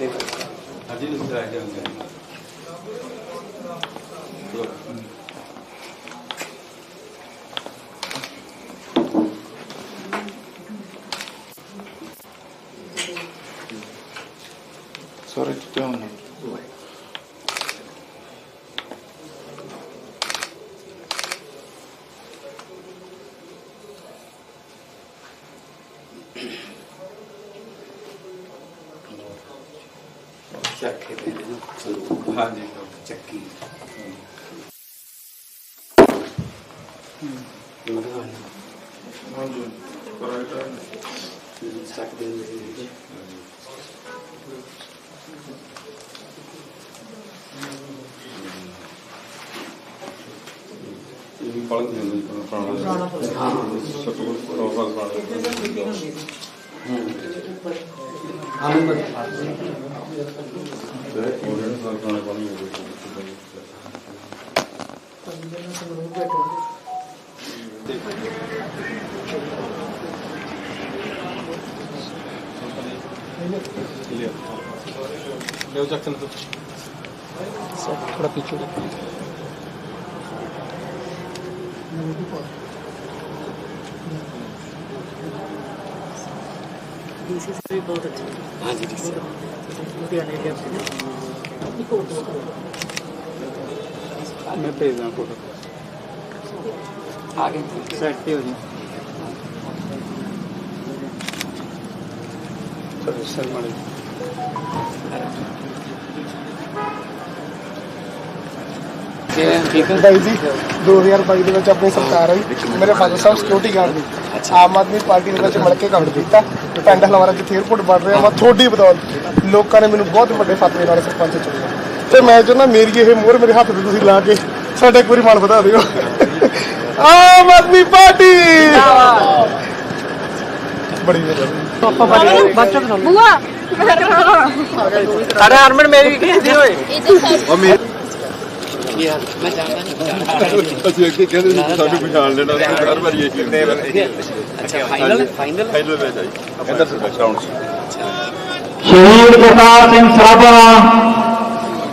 ਹਾਂਜੀ ਤੁਸੀਂ ਰਾਜ ਜਾਂਦੇ Sorry ਕਰਾਂਗਾ ਚੱਕ ਦੇ ਨੂੰ ਇਹ ਪੜ੍ਹ ਦੇ ਪੁਰਾਣਾ ਹਾਂ। ਸਤੋ ਰੋਗਾ ਪੁਰਾਣਾ ਤੇ ਉਹਨੇ ਸਰ ਪੁਰਾਣਾ ਪਾਣੀ ਹੋ ਗਿਆ Лет. Лео Джексон тут. Все, пропичу. This is very bothered. Ah, it is. They are like that. मैं भेज रहा फोटो आगे सेट पे हो जाए सर सर मारे ਬਾਈ ਜੀ 2022 ਦੇ ਵਿੱਚ ਆਪਣੀ ਸਰਕਾਰ ਆਈ। ਮੇਰੇ ਫਾਦਰ ਸਾਹਿਬ ਸਿਕਿਉਰਿਟੀ ਗਾਰਡ ਨੇ। ਆਮ ਆਦਮੀ ਪਾਰਟੀ ਦੇ ਵਿੱਚ ਮਿਲ ਕੇ ਕੰਮ ਕੀਤਾ। ਪਿੰਡ ਹਲਵਾਰਾ ਜਿੱਥੇ 에어ਪੋਰਟ ਬਣ ਰਿਹਾ ਵਾ ਥੋੜੀ ਬਦੌਲਤ ਲੋਕਾਂ ਨੇ ਮੈਨੂੰ ਬਹੁਤ ਵੱਡੇ ਫਤਵੇ ਨਾਲ ਸਰਪੰਚ ਚੁਣਿਆ। ਤੇ ਮੈਂ ਚਾਹੁੰਦਾ ਮੇਰੀ ਇਹ ਮੋਹਰ ਮੇਰੇ ਹੱਥ ਤੇ ਤੁਸੀਂ ਲਾ ਕੇ ਸਾਡੇ ਇੱਕ ਵਾਰੀ ਮਾਣ ਵਧਾ ਦਿਓ। ਆਮ ਆਦਮੀ ਪਾਰਟੀ! ਬੜੀ ਵਧੀਆ ਬੱਚਤ ਬੁਆ ਸਾਡਾ ਹਰਮਨ ਮੇਰੀ ਕਿਹਦੀ ਓਏ। ਉਹ ਮੇਰੀ ਮੈਂ ਜਾਣਦਾ ਨਹੀਂ ਅਸੀਂ ਅੱਗੇ ਕਹਿੰਦੇ ਸੀ ਸਾਨੂੰ ਪਛਾਣ ਲੈਣਾ ਅਸੀਂ ਹਰ ਵਾਰੀ ਇਹ ਚੀਜ਼ ਅੱਛਾ ਫਾਈਨਲ ਫਾਈਨਲ ਫਾਈਨਲ ਵਿੱਚ ਆਈ। ਅੰਦਰ sir ground Shaheed Pratap Singh Sarabha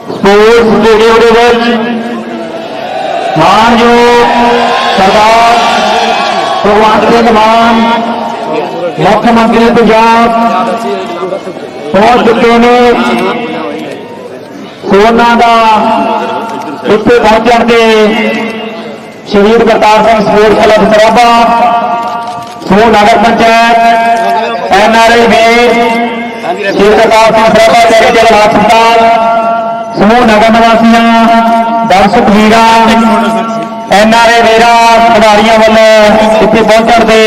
sports stadium ਦੇ ਵਿੱਚ ਮਾਨਯੋ ਸਰਦਾਰ ਭਗਵੰਤ ਸਿੰਘ ਮਾਨ ਮੁੱਖ ਮੰਤਰੀ ਪੰਜਾਬ ਪਹੁੰਚ ਚੁੱਕੇ ਨੇ ਸੋਨਾ ਦਾ ਇੱਥੇ ਪਹੁੰਚਣ ਤੇ ਸ਼ਹੀਦ ਕਰਤਾਰ ਸਿੰਘ ਸਪੋਰਟਸ ਕਲੱਬ ਸਰਾਭਾ ਸਮੂਹ ਨਗਰ ਪੰਚਾਇਤ, ਐਨ ਆਰ ਆਈ ਵੀਰ ਸ਼ਹੀਦ ਕਰਤਾਰ ਸਿੰਘ ਸਰਾਭਾ ਚੈਰੀਟੇਬਲ ਹਸਪਤਾਲ ਸਮੂਹ ਨਗਰ ਨਿਵਾਸੀਆਂ, ਦਰਸ਼ਕ ਵੀਰਾਂ ਐਨਆਰਆਈ ਵੀਰਾਂ, ਖਿਡਾਰੀਆਂ ਵੱਲੋਂ ਇੱਥੇ ਪਹੁੰਚਣ ਤੇ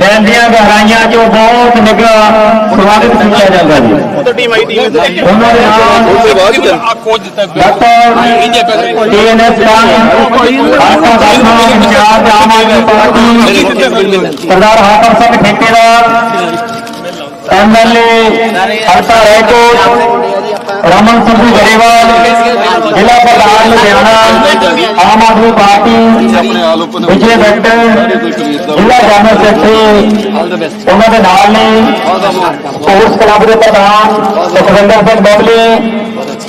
ਦਿਨ ਦੀਆਂ ਗਹਿਰਾਈਆਂ ਚੋਂ ਬਹੁਤ ਨਿੱਘਾ ਸਵਾਗਤ ਕੀਤਾ ਜਾਂਦਾ ਜੀ। ਉਹਨਾਂ ਦੇ ਨਾਲ ਡਾਕਟਰ ਟੀਐਨਐਸ ਆਸਾ ਦਾਸਾ, ਪੰਜਾਬ ਆਮ ਆਦਮੀ ਪਾਰਟੀ, ਸਰਦਾਰ ਹਾਕਮ ਸਿੰਘ ਠੇਕੇਦਾਰ ਐਮਐਲਏ ਹਰਤਾ ਰੈਕੋਟ ਰਮਨ ਸੰਧੂ ਗਰੇਵਾਲ ਜ਼ਿਲ੍ਹਾ ਪ੍ਰਧਾਨ ਲੁਧਿਆਣਾ, ਆਮ ਆਦਮੀ ਪਾਰਟੀ, ਵਿਜੇ ਭੱਟ ਜ਼ਿਲ੍ਹਾ ਜਨਰਲ ਸੈਕਟਰੀ, ਉਹਨਾਂ ਦੇ ਨਾਲ ਨੇ ਸਪੋਰਟਸ ਕਲੱਬ ਦੇ ਪ੍ਰਧਾਨ ਸੁਖਵਿੰਦਰ ਸਿੰਘ ਬਬਲੀ,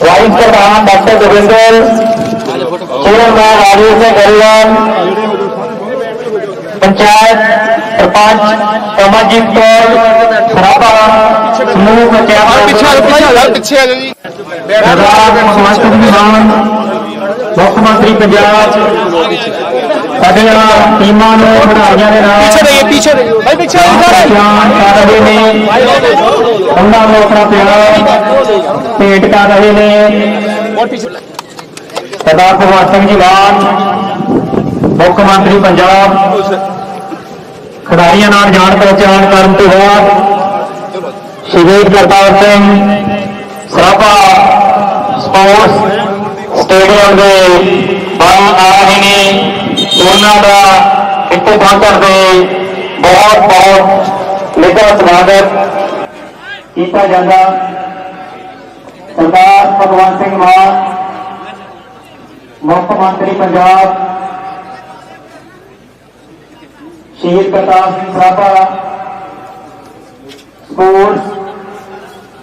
ਵਾਈਸ ਪ੍ਰਧਾਨ ਡਾਕਟਰ ਜੋਗਿੰਦਰ ਚੇਅਰਮੈਨ ਰਾਜੇਸ਼ ਸਿੰਘ ਗਰੇਵਾਲ, ਪੰਚਾਇਤ ਸਰਪੰਚ ਕਮਲਜੀਤ ਕੌਰ ਸਰਾਭਾ ਸਮੂਹ ਪੰਚਾਇਤ ਪਿੱਛੇ ਪਿੱਛੇ ਆ ਜੀ ਸਰਦਾਰ ਭਗਵੰਤ ਸਿੰਘ ਮਾਨ ਮੁੱਖ ਮੰਤਰੀ ਪੰਜਾਬ। ਸਾਡੀਆਂ ਟੀਮਾਂ ਨੂੰ ਵਧਾਈਆਂ ਦੇ ਨਾਲ ਪਿੱਛੇ ਰਹੀਏ ਪਿੱਛੇ ਰਹੀਏ। ਭਾਈ ਪਿੱਛੇ ਆਓ ਸਾਰੇ। ਜਾਨ ਕਰ ਰਹੇ ਨੇ। ਉਹਨਾਂ ਨੂੰ ਆਪਣਾ ਪਿਆਰ ਭੇਟ ਕਰ ਰਹੇ ਨੇ। ਸਰਦਾਰ ਭਗਵੰਤ ਸਿੰਘ ਜੀ ਮਾਨ ਮੁੱਖ ਮੰਤਰੀ ਪੰਜਾਬ। ਖਿਡਾਰੀਆਂ ਨਾਲ ਜਾਣ ਪਹਿਚਾਣ ਕਰਨ ਤੋਂ ਬਾਅਦ ਸ਼ਹੀਦ ਕਰਤਾਰ ਸਿੰਘ, ਸਰਾਭਾ ਸਪੋਰਟਸ ਸਟੇਡੀਅਮ ਦੇ ਬਾਹਰ ਆ ਰਹੇ ਨੇ। ਉਹਨਾਂ ਦਾ ਇੱਥੇ ਪਹੁੰਚਣ ਦੇ ਬਹੁਤ ਬਹੁਤ ਨਿੱਘਾ ਸਵਾਗਤ ਕੀਤਾ ਜਾਂਦਾ। ਸਰਦਾਰ ਭਗਵੰਤ ਸਿੰਘ ਮਾਨ, ਮੁੱਖ ਮੰਤਰੀ ਪੰਜਾਬ ਸ਼ਹੀਦ ਕਰਤਾਰ ਸਿੰਘ ਸਰਾਭਾ ਸਪੋਰਟਸ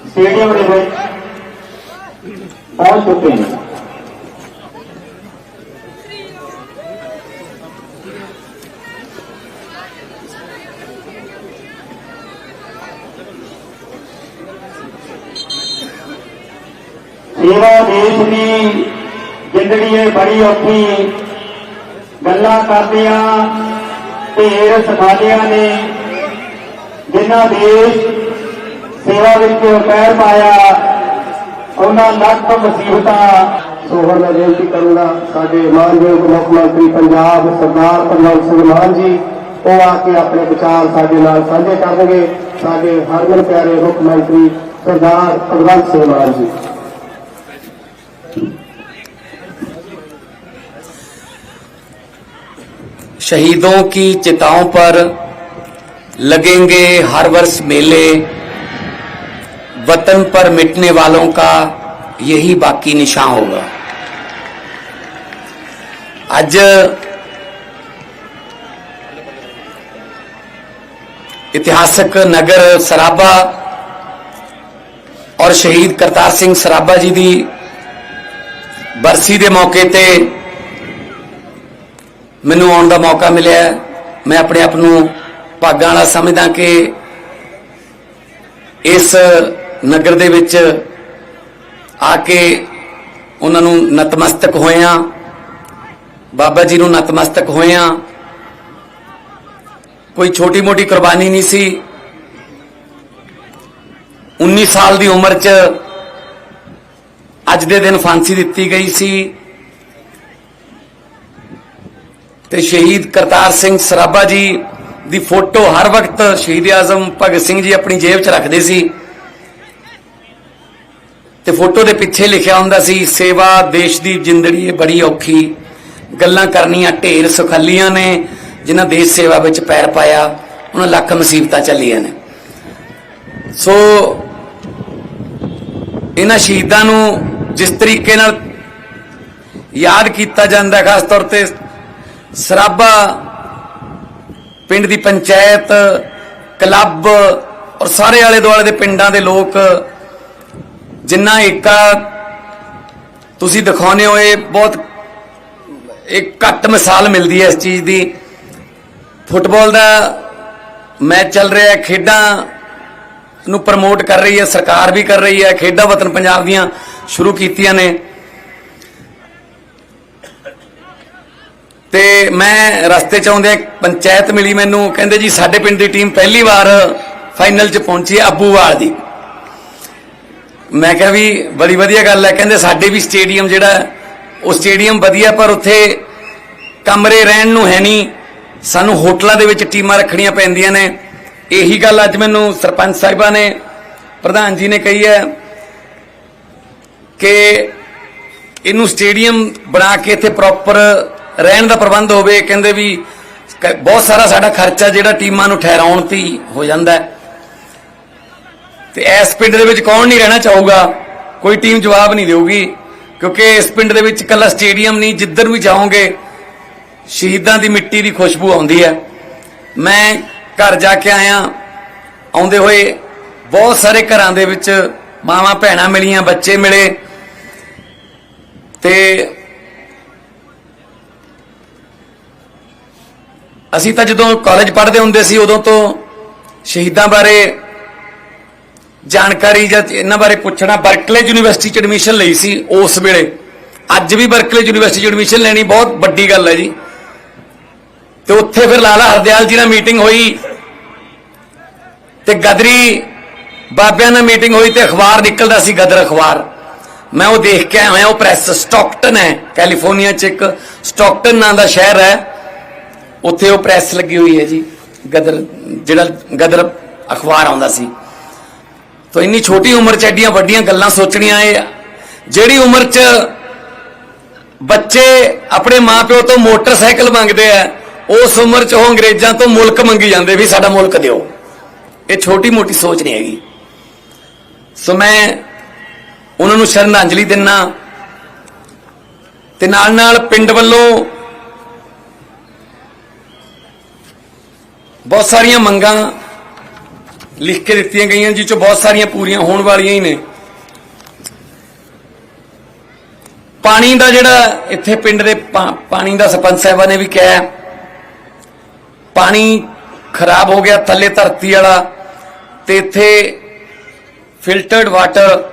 ਸਟੇਡੀਅਮ ਦੇ ਵਿੱਚ ਪਹੁੰਚ ਚੁੱਕੇ ਨੇ ਸੇਵਾ ਦੇਸ਼ ਦੀ ਜ਼ਿੰਦਗੀ ਹੈ ਬੜੀ ਔਖੀ ਗੱਲਾਂ ਕਰਦਿਆਂ ਢੇਰ ਸਖਾਲਿਆਂ ਨੇ ਜਿਨ੍ਹਾਂ ਦੇਸ਼ ਸੇਵਾ ਵਿੱਚ ਪੈਰ ਪਾਇਆ, ਉਹਨਾਂ ਲੱਖ ਮੁਸੀਬਤਾਂ ਸੋਹਰ ਦਾ ਬੇਨਤੀ ਕਰੂੰਗਾ ਸਾਡੇ ਮਾਨਯੋਗ ਮੁੱਖ ਮੰਤਰੀ ਪੰਜਾਬ ਸਰਦਾਰ ਭਗਵੰਤ ਸਿੰਘ ਮਾਨ ਜੀ, ਉਹ ਆ ਕੇ ਆਪਣੇ ਵਿਚਾਰ ਸਾਡੇ ਨਾਲ ਸਾਂਝੇ ਕਰਨਗੇ। ਸਾਡੇ ਹਰਮਨ ਪਿਆਰੇ ਮੁੱਖ ਮੰਤਰੀ ਸਰਦਾਰ ਭਗਵੰਤ ਸਿੰਘ ਮਾਨ ਜੀ। शहीदों की चिताओं पर लगेंगे हर वर्ष मेले। वतन पर मिटने वालों का यही बाकी निशान होगा। आज इतिहासक नगर सराबा और शहीद करतार सिंह सराबा जी की बरसी के मौके पर ਮੈਨੂੰ ਆਉਣ ਦਾ ਮੌਕਾ ਮਿਲਿਆ ਮੈਂ ਆਪਣੇ ਆਪ ਨੂੰ ਭਾਗਾਂ ਵਾਲਾ ਸਮਝਦਾ ਕਿ ਇਸ ਨਗਰ ਦੇ ਵਿੱਚ ਆ ਕੇ ਉਹਨਾਂ ਨੂੰ ਨਤਮਸਤਕ ਹੋਇਆਂ, ਬਾਬਾ ਜੀ ਨੂੰ ਨਤਮਸਤਕ ਹੋਇਆਂ, ਕੋਈ ਛੋਟੀ-ਮੋਟੀ ਕੁਰਬਾਨੀ ਨਹੀਂ ਸੀ। 19 ਸਾਲ ਦੀ ਉਮਰ 'ਚ ਅੱਜ ਦੇ ਦਿਨ ਫਾਂਸੀ ਦਿੱਤੀ ਗਈ ਸੀ। ਤੇ ਸ਼ਹੀਦ ਕਰਤਾਰ ਸਿੰਘ ਸਰਾਭਾ ਜੀ ਦੀ ਫੋਟੋ ਹਰ ਵਕਤ ਸ਼ਹੀਦ ਆਜ਼ਮ ਭਗਤ ਸਿੰਘ ਜੀ ਆਪਣੀ ਜੇਬ 'ਚ ਰੱਖਦੇ ਸੀ। ਤੇ ਫੋਟੋ ਦੇ ਪਿੱਛੇ ਲਿਖਿਆ ਹੁੰਦਾ ਸੀ, ਸੇਵਾ ਦੇਸ਼ ਦੀ ਜ਼ਿੰਦਗੀ ਹੈ ਬੜੀ ਔਖੀ, ਗੱਲਾਂ ਕਰਨੀਆਂ ਢੇਰ ਸੁਖੱਲੀਆਂ ਨੇ, ਜਿਨ੍ਹਾਂ ਦੇਸ਼ ਸੇਵਾ ਵਿੱਚ ਪੈਰ ਪਾਇਆ, ਉਹਨਾਂ ਲੱਖ ਮੁਸੀਬਤਾਂ ਚੱਲੀਆਂ ਨੇ। ਸੋ ਇਹਨਾਂ ਸ਼ਹੀਦਾਂ ਨੂੰ ਜਿਸ ਤਰੀਕੇ ਨਾਲ ਯਾਦ ਕੀਤਾ ਜਾਂਦਾ, ਖਾਸ ਤੌਰ ਤੇ ਸਰਾਭਾ ਪਿੰਡ ਦੀ ਪੰਚਾਇਤ, ਕਲੱਬ ਔਰ ਸਾਰੇ ਆਲੇ ਦੁਆਲੇ ਦੇ ਪਿੰਡਾਂ ਦੇ ਲੋਕ ਜਿੰਨਾ ਏਕਾ ਤੁਸੀਂ ਦਿਖਾਉਨੇ ਹੋ, ਇਹ ਬਹੁਤ ਇੱਕ ਘੱਟ ਮਿਸਾਲ ਮਿਲਦੀ ਹੈ ਇਸ ਚੀਜ਼ ਦੀ। ਫੁੱਟਬਾਲ ਦਾ ਮੈਚ ਚੱਲ ਰਿਹਾ ਹੈ, ਖੇਡਾਂ ਨੂੰ ਪ੍ਰਮੋਟ ਕਰ ਰਹੀ ਹੈ, ਸਰਕਾਰ ਵੀ ਕਰ ਰਹੀ ਹੈ, ਖੇਡਾਂ ਵਤਨ ਪੰਜਾਬ ਦੀਆਂ ਸ਼ੁਰੂ ਕੀਤੀਆਂ ਨੇ। ਤੇ ਮੈਂ ਰਸਤੇ ਚ ਆਉਂਦੇ ਪੰਚਾਇਤ ਮਿਲੀ ਮੈਨੂੰ, ਕਹਿੰਦੇ ਜੀ ਸਾਡੇ ਪਿੰਡ ਦੀ ਟੀਮ ਪਹਿਲੀ ਵਾਰ ਫਾਈਨਲ ਚ ਪਹੁੰਚੀ ਹੈ ਅੱਬੂਵਾਲ ਦੀ। ਮੈਂ ਕਿਹਾ ਵੀ ਬੜੀ ਵਧੀਆ ਗੱਲ ਹੈ, ਕਹਿੰਦੇ ਸਾਡੇ ਵੀ ਸਟੇਡੀਅਮ ਜਿਹੜਾ ਉਹ ਸਟੇਡੀਅਮ ਵਧੀਆ, ਪਰ ਉੱਥੇ ਕਮਰੇ ਰਹਿਣ ਨੂੰ ਹੈ ਨਹੀਂ। ਸਾਨੂੰ ਹੋਟਲਾਂ ਦੇ ਵਿੱਚ ਟੀਮਾਂ ਰੱਖਣੀਆਂ ਪੈਂਦੀਆਂ ਨੇ। ਇਹੀ ਗੱਲ ਅੱਜ ਮੈਨੂੰ ਸਰਪੰਚ ਸਾਹਿਬਾਂ ਨੇ, ਪ੍ਰਧਾਨ ਜੀ ਨੇ ਕਹੀ ਹੈ ਕਿ ਇਹਨੂੰ ਸਟੇਡੀਅਮ ਬਣਾ ਕੇ ਇੱਥੇ ਪ੍ਰੋਪਰ ਰਹਿਣ ਦਾ ਪ੍ਰਬੰਧ ਹੋਵੇ, ਕਹਿੰਦੇ ਵੀ ਬਹੁਤ ਸਾਰਾ ਸਾਡਾ ਖਰਚਾ ਜਿਹੜਾ ਟੀਮਾਂ ਨੂੰ ਠਹਿਰਾਉਣ ਤੇ ਹੀ ਹੋ ਜਾਂਦਾ ਹੈ। ਤੇ ਇਸ ਪਿੰਡ ਦੇ ਵਿੱਚ ਕੌਣ ਨਹੀਂ ਰਹਿਣਾ ਚਾਹੂਗਾ? ਕੋਈ ਟੀਮ ਜਵਾਬ ਨਹੀਂ ਦੇਊਗੀ, ਕਿਉਂਕਿ ਇਸ ਪਿੰਡ ਦੇ ਵਿੱਚ ਇਕੱਲਾ ਸਟੇਡੀਅਮ ਨਹੀਂ, ਜਿੱਧਰ ਵੀ ਜਾਓਗੇ, ਸ਼ਹੀਦਾਂ ਦੀ ਮਿੱਟੀ ਦੀ ਖੁਸ਼ਬੂ ਆਉਂਦੀ ਹੈ। ਮੈਂ ਘਰ ਜਾ ਕੇ ਆਇਆ, ਆਉਂਦੇ ਹੋਏ ਬਹੁਤ ਸਾਰੇ ਘਰਾਂ ਦੇ ਵਿੱਚ ਮਾਵਾਂ ਭੈਣਾਂ ਮਿਲੀਆਂ, ਬੱਚੇ ਮਿਲੇ। ਤੇ ਅਸੀਂ ਤਾਂ ਜਦੋਂ ਕਾਲਜ ਪੜ੍ਹਦੇ ਹੁੰਦੇ ਸੀ, ਉਦੋਂ ਤੋਂ ਸ਼ਹੀਦਾਂ ਬਾਰੇ ਜਾਣਕਾਰੀ ਜਾਂ ਇਹਨਾਂ ਬਾਰੇ ਪੁੱਛਣਾ ਬਰਕਲੇ ਯੂਨੀਵਰਸਿਟੀ ਚ ਐਡਮਿਸ਼ਨ ਲਈ ਸੀ ਉਸ ਵੇਲੇ। ਅੱਜ ਵੀ ਬਰਕਲੇ ਯੂਨੀਵਰਸਿਟੀ ਚ ਐਡਮਿਸ਼ਨ ਲੈਣੀ ਬਹੁਤ ਵੱਡੀ ਗੱਲ ਹੈ ਜੀ। ਤੇ ਉੱਥੇ ਫਿਰ ਲਾਲਾ ਹਰਦਿਆਲ ਜੀ ਨਾਲ ਮੀਟਿੰਗ ਹੋਈ ਤੇ ਗਦਰੀ ਬਾਬਿਆਂ ਨਾਲ ਮੀਟਿੰਗ ਹੋਈ ਤੇ ਅਖਬਾਰ ਨਿਕਲਦਾ ਸੀ ਗਦਰ ਅਖਬਾਰ। ਮੈਂ ਉਹ ਦੇਖ ਕੇ ਆਇਆ, ਉਹ ਪ੍ਰੈਸ ਸਟਾਕਟਨ ਹੈ ਕੈਲੀਫੋਰਨੀਆ ਚ ਇੱਕ ਸਟਾਕਟਨ ਨਾਂ ਦਾ ਸ਼ਹਿਰ ਹੈ। ਉੱਥੇ ਉਹ ਪ੍ਰੈਸ ਲੱਗੀ ਹੋਈ ਹੈ ਜੀ, ਗਦਰ, ਜਿਹੜਾ ਗਦਰ ਅਖਬਾਰ ਆਉਂਦਾ ਸੀ। ਤਾਂ ਇੰਨੀ ਛੋਟੀ ਉਮਰ ਚ ਐਡੀਆਂ ਵੱਡੀਆਂ ਗੱਲਾਂ ਸੋਚਣੀਆਂ ਇਹ, ਜਿਹੜੀ ਉਮਰ ਚ ਬੱਚੇ ਆਪਣੇ ਮਾਪਿਓ ਤੋਂ ਮੋਟਰਸਾਈਕਲ ਮੰਗਦੇ ਆ, ਉਸ ਉਮਰ ਚ ਉਹ ਅੰਗਰੇਜ਼ਾਂ ਤੋਂ ਮੁਲਕ ਮੰਗੀ ਜਾਂਦੇ ਵੀ ਸਾਡਾ ਮੁਲਕ ਦਿਓ। ਇਹ ਛੋਟੀ ਮੋਟੀ ਸੋਚ ਨਹੀਂ ਹੈਗੀ। ਸੋ ਮੈਂ ਉਹਨਾਂ ਨੂੰ ਸ਼ਰਧਾਂਜਲੀ ਦਿੰਨਾ ਤੇ ਨਾਲ ਨਾਲ ਪਿੰਡ ਵੱਲੋਂ ਬਹੁਤ ਸਾਰੀਆਂ ਮੰਗਾਂ ਲਿਖ ਕੇ ਦਿੱਤੀਆਂ ਗਈਆਂ ਜਿਸ ਚੋਂ ਬਹੁਤ ਸਾਰੀਆਂ ਪੂਰੀਆਂ ਹੋਣ ਵਾਲੀਆਂ ਹੀ ਨੇ। ਪਾਣੀ ਦਾ ਜਿਹੜਾ ਇੱਥੇ ਪਿੰਡ ਦੇ ਪਾ- ਪਾਣੀ ਦਾ ਸਰਪੰਚ ਸਾਹਿਬਾਂ ਨੇ ਵੀ ਕਿਹਾ, ਪਾਣੀ ਖਰਾਬ ਹੋ ਗਿਆ, ਥੱਲੇ ਧਰਤੀ ਵਾਲਾ, ਤੇ ਇੱਥੇ ਫਿਲਟਰਡ ਵਾਟਰ,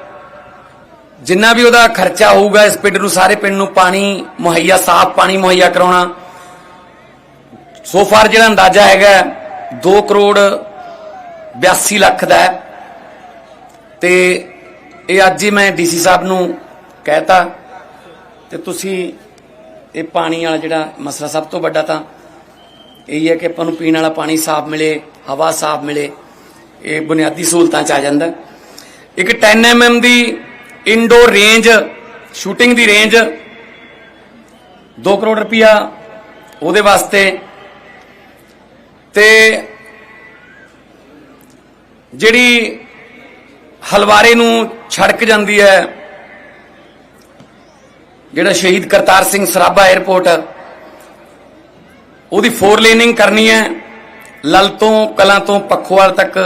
ਜਿੰਨਾ ਵੀ ਉਹਦਾ ਖਰਚਾ ਹੋਊਗਾ ਇਸ ਪਿੰਡ ਨੂੰ, ਸਾਰੇ ਪਿੰਡ ਨੂੰ ਪਾਣੀ ਮੁਹੱਈਆ, ਸਾਫ਼ ਪਾਣੀ ਮੁਹੱਈਆ ਕਰਾਉਣਾ। ਸੋ ਫਾਰ ਜਿਹੜਾ ਅੰਦਾਜ਼ਾ ਹੈਗਾ 2 ਕਰੋੜ 82 ਲੱਖ ਦਾ ਹੈ ਤੇ ਇਹ ਅੱਜ ਹੀ ਮੈਂ ਡੀਸੀ ਸਾਹਿਬ ਨੂੰ ਕਹਿਤਾ ਤੇ ਤੁਸੀਂ ਇਹ ਪਾਣੀ ਵਾਲਾ ਜਿਹੜਾ ਮਸਲਾ ਸਭ ਤੋਂ ਵੱਡਾ ਤਾਂ ਇਹ ਹੈ ਕਿ ਆਪਾਂ ਨੂੰ ਪੀਣ ਵਾਲਾ ਪਾਣੀ ਸਾਫ਼ ਮਿਲੇ, ਹਵਾ ਸਾਫ਼ ਮਿਲੇ, ਇਹ ਬੁਨਿਆਦੀ ਸਹੂਲਤਾਂ ਚ ਆ ਜਾਂਦਾ ਹੈ। ਇੱਕ 10 mm ਦੀ ਇਨਡੋਰ ਰੇਂਜ ਸ਼ੂਟਿੰਗ ਦੀ ਰੇਂਜ 2 ਕਰੋੜ ਰੁਪਇਆ ਉਹਦੇ ਵਾਸਤੇ ਤੇ ਜਿਹੜੀ ਹਲਵਾਰੇ ਨੂੰ ਛੜਕ ਜਾਂਦੀ ਹੈ, ਜਿਹੜਾ ਸ਼ਹੀਦ ਕਰਤਾਰ ਸਿੰਘ ਸਰਾਭਾ 에ਅਰਪੋਰਟ ਉਹਦੀ ਫੋਰ ਲੇਨਿੰਗ ਕਰਨੀ ਹੈ, ਲਲ ਤੋਂ, ਕਲਾਂ ਤੋਂ, ਪੱਖੋਵਾਲ ਤੱਕ।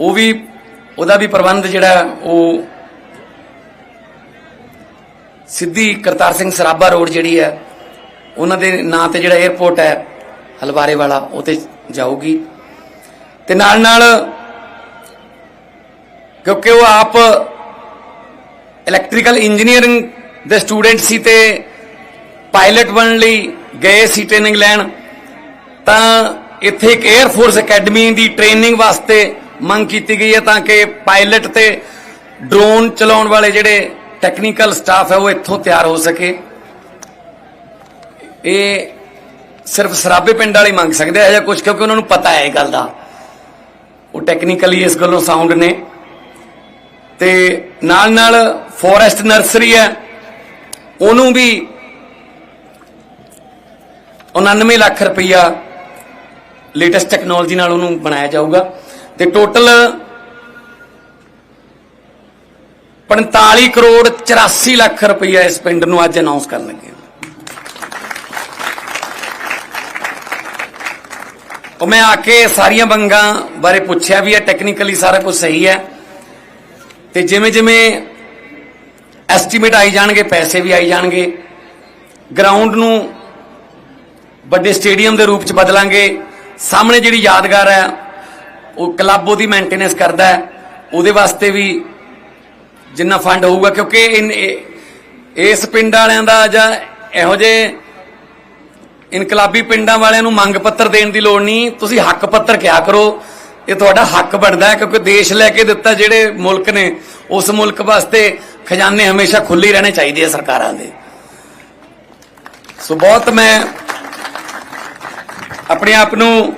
ਉਹ ਵੀ, ਉਹਦਾ ਵੀ ਪ੍ਰਬੰਧ ਜਿਹੜਾ, ਉਹ ਸਿੱਧੀ ਕਰਤਾਰ ਸਿੰਘ ਸਰਾਭਾ ਰੋਡ ਜਿਹੜੀ ਹੈ, ਉਹਨਾਂ ਦੇ ਨਾਂ ਤੇ ਜਿਹੜਾ 에ਅਰਪੋਰਟ ਹੈ ਹਲਵਾਰੇ ਵਾਲਾ ਉਹ ਤੇ ਜਾਊਗੀ। ਤੇ ਨਾਲ ਨਾਲ ਕਿਉਂਕਿ ਉਹ ਆਪ ਇਲੈਕਟ੍ਰੀਕਲ ਇੰਜੀਨੀਅਰਿੰਗ ਦੇ ਸਟੂਡੈਂਟ ਸੀ ਤੇ ਪਾਇਲਟ ਬਣਨ ਲਈ ਗਏ ਸੀ ਟ੍ਰੇਨਿੰਗ ਲੈਣ, ਤਾਂ ਇੱਥੇ ਇੱਕ 에ਅਰ ਫੋਰਸ ਅਕੈਡਮੀ ਦੀ ਟ੍ਰੇਨਿੰਗ ਵਾਸਤੇ ਮੰਗ ਕੀਤੀ ਗਈ ਹੈ ਤਾਂ ਕਿ ਪਾਇਲਟ ਤੇ ਡਰੋਨ ਚਲਾਉਣ ਵਾਲੇ ਜਿਹੜੇ ਟੈਕਨੀਕਲ ਸਟਾਫ ਹੈ ਉਹ ਇੱਥੋਂ ਤਿਆਰ ਹੋ ਸਕੇ। ਇਹ ਸਿਰਫ ਸਰਾਬੇ ਪਿੰਡ ਵਾਲੇ ਮੰਗ ਸਕਦੇ ਆ ਜਾਂ ਕੁਝ ਕਿਉਂਕਿ ਉਹਨਾਂ ਨੂੰ ਪਤਾ ਹੈ ਇਹ ਗੱਲ ਦਾ। ਉਹ ਟੈਕਨੀਕਲੀ ਇਸ ਗੱਲੋਂ ਸਾਊਂਡ ਨੇ। ਤੇ ਨਾਲ ਨਾਲ ਫੋਰੈਸਟ ਨਰਸਰੀ ਹੈ। ਉਹਨੂੰ ਵੀ 99 ਲੱਖ ਰੁਪਈਆ ਲੇਟੈਸਟ ਟੈਕਨੋਲੋਜੀ ਨਾਲ ਉਹਨੂੰ ਬਣਾਇਆ ਜਾਊਗਾ। ਤੇ ਟੋਟਲ 45 ਕਰੋੜ 84 ਲੱਖ ਰੁਪਈਆ ਇਸ ਪਿੰਡ ਨੂੰ ਅੱਜ ਅਨਾਉਂਸ ਕਰਨ ਲੱਗੇ ਉਹ ਮੈਂ ਆ ਕੇ ਸਾਰੀਆਂ ਬੰਗਾਂ ਬਾਰੇ ਪੁੱਛਿਆ ਵੀ ਹੈ ਟੈਕਨੀਕਲੀ ਸਾਰਾ ਕੁਝ ਸਹੀ ਹੈ। ਤੇ ਜਿਵੇਂ ਜਿਵੇਂ ਐਸਟੀਮੇਟ ਆਈ ਜਾਣਗੇ, ਪੈਸੇ ਵੀ ਆਈ ਜਾਣਗੇ ਗਰਾਊਂਡ ਨੂੰ ਵੱਡੇ ਸਟੇਡੀਅਮ ਦੇ ਰੂਪ ਚ ਬਦਲਾਂਗੇ, ਸਾਹਮਣੇ ਜਿਹੜੀ ਯਾਦਗਾਰ ਹੈ, ਉਹ ਕਲੱਬ ਉਹਦੀ ਮੇਨਟੇਨੈਂਸ ਕਰਦਾ ਹੈ, ਉਹਦੇ ਵਾਸਤੇ ਵੀ ਜਿੰਨਾ ਫੰਡ ਹੋਊਗਾ, ਕਿਉਂਕਿ ਇਨ- ਇਸ ਪਿੰਡ ਵਾਲਿਆਂ ਦਾ ਜਾਂ ਇਹੋ ਜਿਹੇ ਇਨਕਲਾਬੀ ਪਿੰਡਾਂ ਵਾਲਿਆਂ ਨੂੰ ਮੰਗ ਪੱਤਰ ਦੇਣ ਦੀ ਲੋੜ ਨਹੀਂ। ਤੁਸੀਂ ਹੱਕ ਪੱਤਰ ਕਿਹਾ ਕਰੋ? ਇਹ ਤੁਹਾਡਾ ਹੱਕ ਬਣਦਾ ਹੈ ਕਿਉਂਕਿ ਦੇਸ਼ ਲੈ ਕੇ ਦਿੱਤਾ ਜਿਹੜੇ ਮੁਲਕ ਨੇ, ਉਸ ਮੁਲਕ ਵਾਸਤੇ ਖਜ਼ਾਨੇ ਹਮੇਸ਼ਾ ਖੁੱਲੇ ਰਹਿਣੇ ਚਾਹੀਦੇ ਆ ਸਰਕਾਰਾਂ ਦੇ। ਸੋ ਬਹੁਤ ਮੈਂ ਆਪਣੇ ਆਪ ਨੂੰ